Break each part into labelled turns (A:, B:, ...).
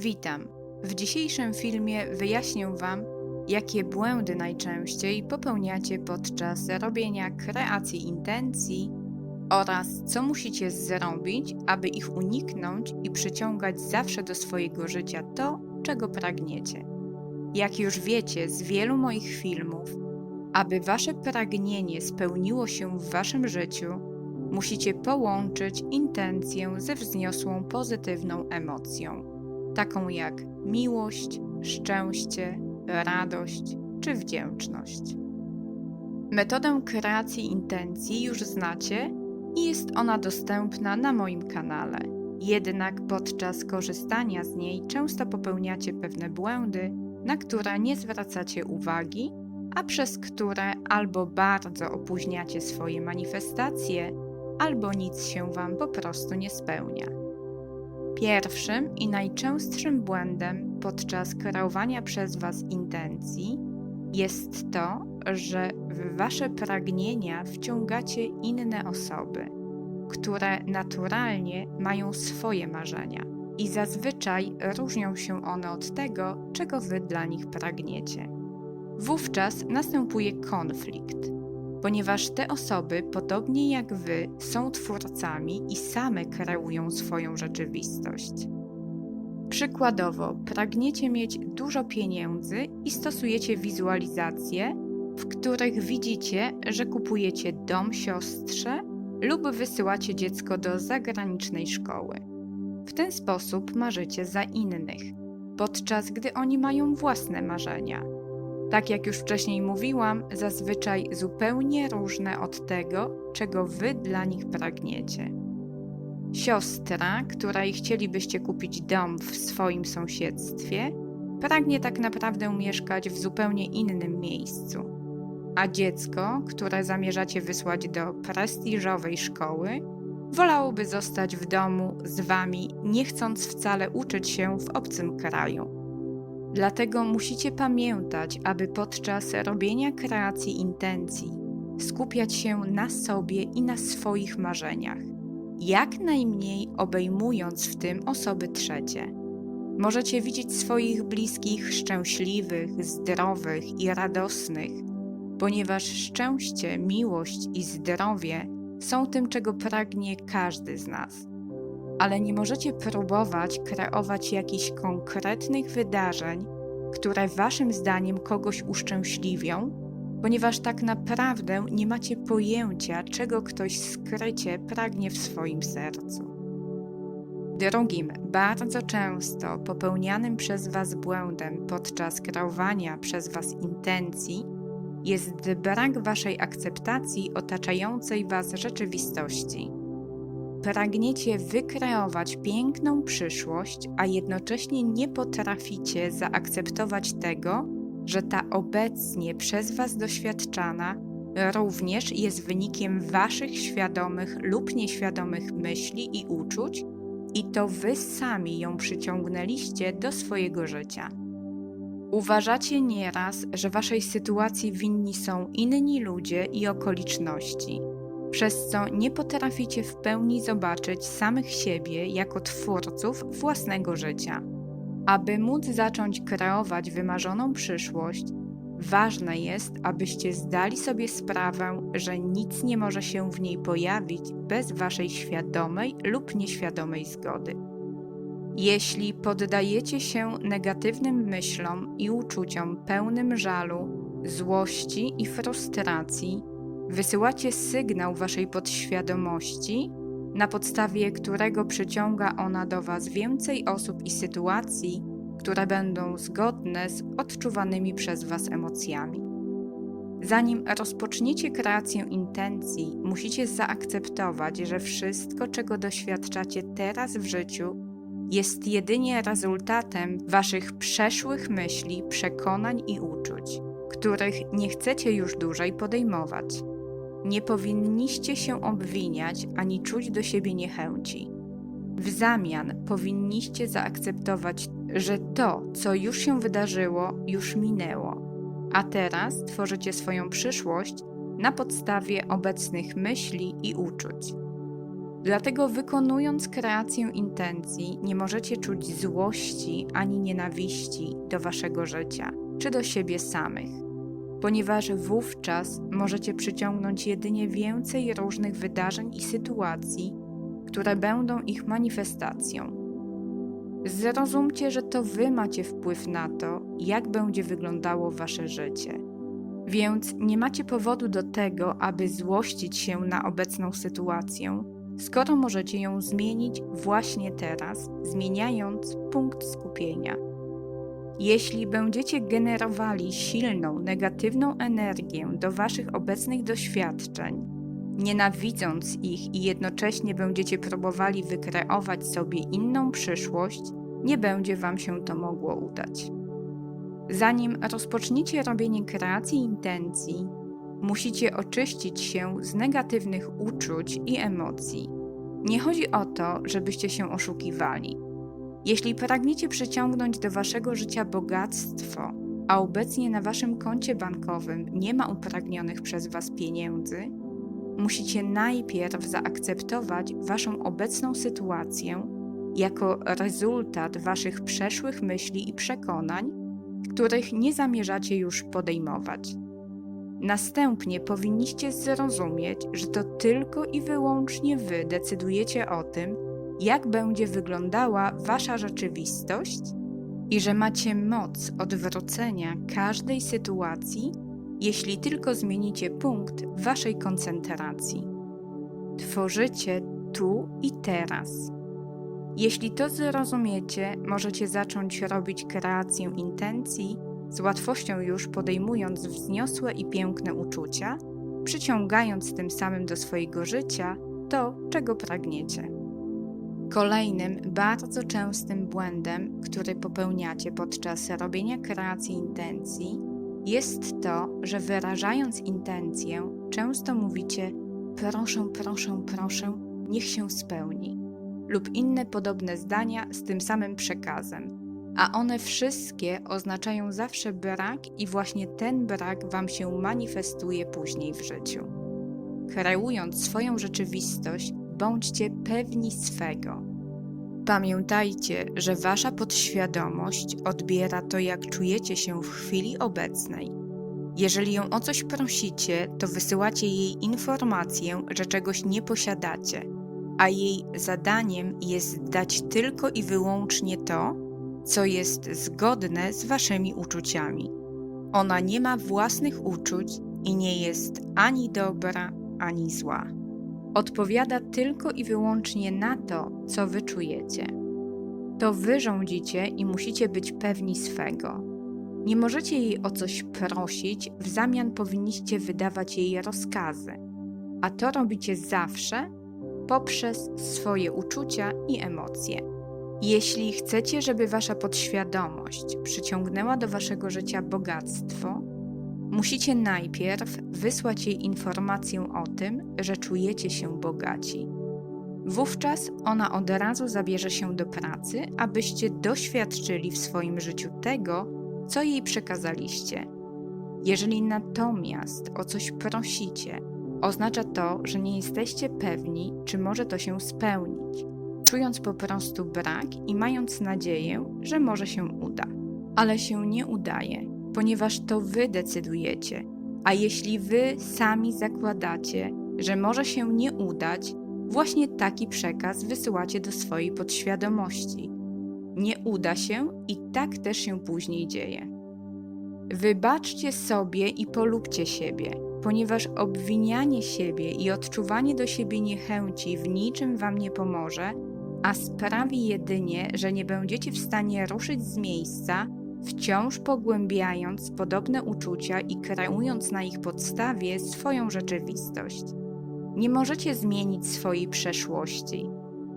A: Witam. W dzisiejszym filmie wyjaśnię Wam, jakie błędy najczęściej popełniacie podczas robienia kreacji intencji oraz co musicie zrobić, aby ich uniknąć i przyciągać zawsze do swojego życia to, czego pragniecie. Jak już wiecie z wielu moich filmów, aby Wasze pragnienie spełniło się w Waszym życiu, musicie połączyć intencję ze wzniosłą pozytywną emocją, taką jak miłość, szczęście, radość czy wdzięczność. Metodę kreacji intencji już znacie i jest ona dostępna na moim kanale. Jednak podczas korzystania z niej często popełniacie pewne błędy, na które nie zwracacie uwagi, a przez które albo bardzo opóźniacie swoje manifestacje, albo nic się Wam po prostu nie spełnia. Pierwszym i najczęstszym błędem podczas kreowania przez Was intencji jest to, że w Wasze pragnienia wciągacie inne osoby, które naturalnie mają swoje marzenia i zazwyczaj różnią się one od tego, czego Wy dla nich pragniecie. Wówczas następuje konflikt ponieważ te osoby, podobnie jak wy, są twórcami i same kreują swoją rzeczywistość. Przykładowo, pragniecie mieć dużo pieniędzy i stosujecie wizualizacje, w których widzicie, że kupujecie dom siostrze lub wysyłacie dziecko do zagranicznej szkoły. W ten sposób marzycie za innych, podczas gdy oni mają własne marzenia tak jak już wcześniej mówiłam, zazwyczaj zupełnie różne od tego, czego wy dla nich pragniecie. Siostra, której chcielibyście kupić dom w swoim sąsiedztwie, pragnie tak naprawdę mieszkać w zupełnie innym miejscu. A dziecko, które zamierzacie wysłać do prestiżowej szkoły, wolałoby zostać w domu z wami, nie chcąc wcale uczyć się w obcym kraju. Dlatego musicie pamiętać, aby podczas robienia kreacji intencji skupiać się na sobie i na swoich marzeniach, jak najmniej obejmując w tym osoby trzecie. Możecie widzieć swoich bliskich szczęśliwych, zdrowych i radosnych, ponieważ szczęście, miłość i zdrowie są tym, czego pragnie każdy z nas ale nie możecie próbować kreować jakichś konkretnych wydarzeń, które Waszym zdaniem kogoś uszczęśliwią, ponieważ tak naprawdę nie macie pojęcia, czego ktoś skrycie pragnie w swoim sercu. Drugim, bardzo często popełnianym przez Was błędem podczas kreowania przez Was intencji jest brak Waszej akceptacji otaczającej Was rzeczywistości. Pragniecie wykreować piękną przyszłość, a jednocześnie nie potraficie zaakceptować tego, że ta obecnie przez Was doświadczana również jest wynikiem Waszych świadomych lub nieświadomych myśli i uczuć, i to Wy sami ją przyciągnęliście do swojego życia. Uważacie nieraz, że Waszej sytuacji winni są inni ludzie i okoliczności przez co nie potraficie w pełni zobaczyć samych siebie jako twórców własnego życia. Aby móc zacząć kreować wymarzoną przyszłość, ważne jest, abyście zdali sobie sprawę, że nic nie może się w niej pojawić bez waszej świadomej lub nieświadomej zgody. Jeśli poddajecie się negatywnym myślom i uczuciom pełnym żalu, złości i frustracji, Wysyłacie sygnał waszej podświadomości, na podstawie którego przyciąga ona do Was więcej osób i sytuacji, które będą zgodne z odczuwanymi przez Was emocjami. Zanim rozpoczniecie kreację intencji, musicie zaakceptować, że wszystko, czego doświadczacie teraz w życiu, jest jedynie rezultatem Waszych przeszłych myśli, przekonań i uczuć, których nie chcecie już dłużej podejmować. Nie powinniście się obwiniać ani czuć do siebie niechęci. W zamian powinniście zaakceptować, że to, co już się wydarzyło, już minęło, a teraz tworzycie swoją przyszłość na podstawie obecnych myśli i uczuć. Dlatego wykonując kreację intencji, nie możecie czuć złości ani nienawiści do waszego życia czy do siebie samych, ponieważ wówczas możecie przyciągnąć jedynie więcej różnych wydarzeń i sytuacji, które będą ich manifestacją. Zrozumcie, że to wy macie wpływ na to, jak będzie wyglądało wasze życie. Więc nie macie powodu do tego, aby złościć się na obecną sytuację, skoro możecie ją zmienić właśnie teraz, zmieniając punkt skupienia. Jeśli będziecie generowali silną, negatywną energię do waszych obecnych doświadczeń, nienawidząc ich i jednocześnie będziecie próbowali wykreować sobie inną przyszłość, nie będzie wam się to mogło udać. Zanim rozpoczniecie robienie kreacji intencji, musicie oczyścić się z negatywnych uczuć i emocji. Nie chodzi o to, żebyście się oszukiwali. Jeśli pragniecie przyciągnąć do waszego życia bogactwo, a obecnie na waszym koncie bankowym nie ma upragnionych przez was pieniędzy, musicie najpierw zaakceptować waszą obecną sytuację jako rezultat waszych przeszłych myśli i przekonań, których nie zamierzacie już podejmować. Następnie powinniście zrozumieć, że to tylko i wyłącznie wy decydujecie o tym, jak będzie wyglądała wasza rzeczywistość i że macie moc odwrócenia każdej sytuacji, jeśli tylko zmienicie punkt waszej koncentracji. Tworzycie tu i teraz. Jeśli to zrozumiecie, możecie zacząć robić kreację intencji, z łatwością już podejmując wzniosłe i piękne uczucia, przyciągając tym samym do swojego życia to, czego pragniecie. Kolejnym bardzo częstym błędem, który popełniacie podczas robienia kreacji intencji, jest to, że wyrażając intencję, często mówicie: Proszę, proszę, proszę, niech się spełni, lub inne podobne zdania z tym samym przekazem. A one wszystkie oznaczają zawsze brak, i właśnie ten brak Wam się manifestuje później w życiu. Kreując swoją rzeczywistość, bądźcie pewni swego. Pamiętajcie, że Wasza podświadomość odbiera to, jak czujecie się w chwili obecnej. Jeżeli ją o coś prosicie, to wysyłacie jej informację, że czegoś nie posiadacie, a jej zadaniem jest dać tylko i wyłącznie to, co jest zgodne z Waszymi uczuciami. Ona nie ma własnych uczuć i nie jest ani dobra, ani zła odpowiada tylko i wyłącznie na to, co wy czujecie. To wy rządzicie i musicie być pewni swego. Nie możecie jej o coś prosić, w zamian powinniście wydawać jej rozkazy, a to robicie zawsze poprzez swoje uczucia i emocje. Jeśli chcecie, żeby wasza podświadomość przyciągnęła do waszego życia bogactwo, Musicie najpierw wysłać jej informację o tym, że czujecie się bogaci. Wówczas ona od razu zabierze się do pracy, abyście doświadczyli w swoim życiu tego, co jej przekazaliście. Jeżeli natomiast o coś prosicie, oznacza to, że nie jesteście pewni, czy może to się spełnić, czując po prostu brak i mając nadzieję, że może się uda. Ale się nie udaje ponieważ to wy decydujecie. A jeśli wy sami zakładacie, że może się nie udać, właśnie taki przekaz wysyłacie do swojej podświadomości. Nie uda się i tak też się później dzieje. Wybaczcie sobie i polubcie siebie, ponieważ obwinianie siebie i odczuwanie do siebie niechęci w niczym wam nie pomoże, a sprawi jedynie, że nie będziecie w stanie ruszyć z miejsca wciąż pogłębiając podobne uczucia i kreując na ich podstawie swoją rzeczywistość. Nie możecie zmienić swojej przeszłości,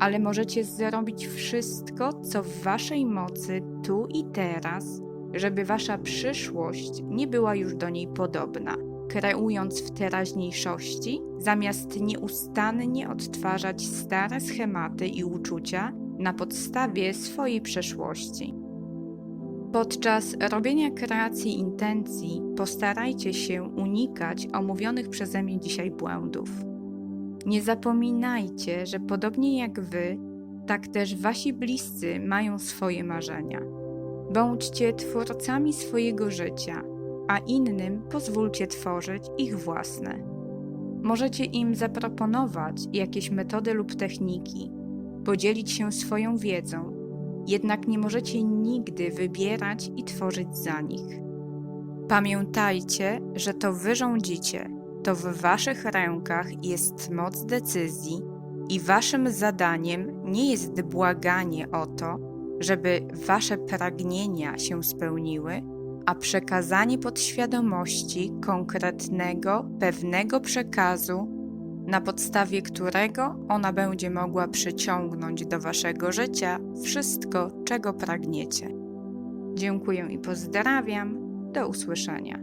A: ale możecie zrobić wszystko, co w waszej mocy tu i teraz, żeby wasza przyszłość nie była już do niej podobna, kreując w teraźniejszości, zamiast nieustannie odtwarzać stare schematy i uczucia na podstawie swojej przeszłości. Podczas robienia kreacji intencji postarajcie się unikać omówionych przeze mnie dzisiaj błędów. Nie zapominajcie, że podobnie jak wy, tak też wasi bliscy mają swoje marzenia. Bądźcie twórcami swojego życia, a innym pozwólcie tworzyć ich własne. Możecie im zaproponować jakieś metody lub techniki, podzielić się swoją wiedzą, jednak nie możecie nigdy wybierać i tworzyć za nich. Pamiętajcie, że to wy rządzicie, to w waszych rękach jest moc decyzji i waszym zadaniem nie jest błaganie o to, żeby wasze pragnienia się spełniły, a przekazanie podświadomości konkretnego, pewnego przekazu, na podstawie którego ona będzie mogła przyciągnąć do waszego życia wszystko, czego pragniecie. Dziękuję i pozdrawiam. Do usłyszenia.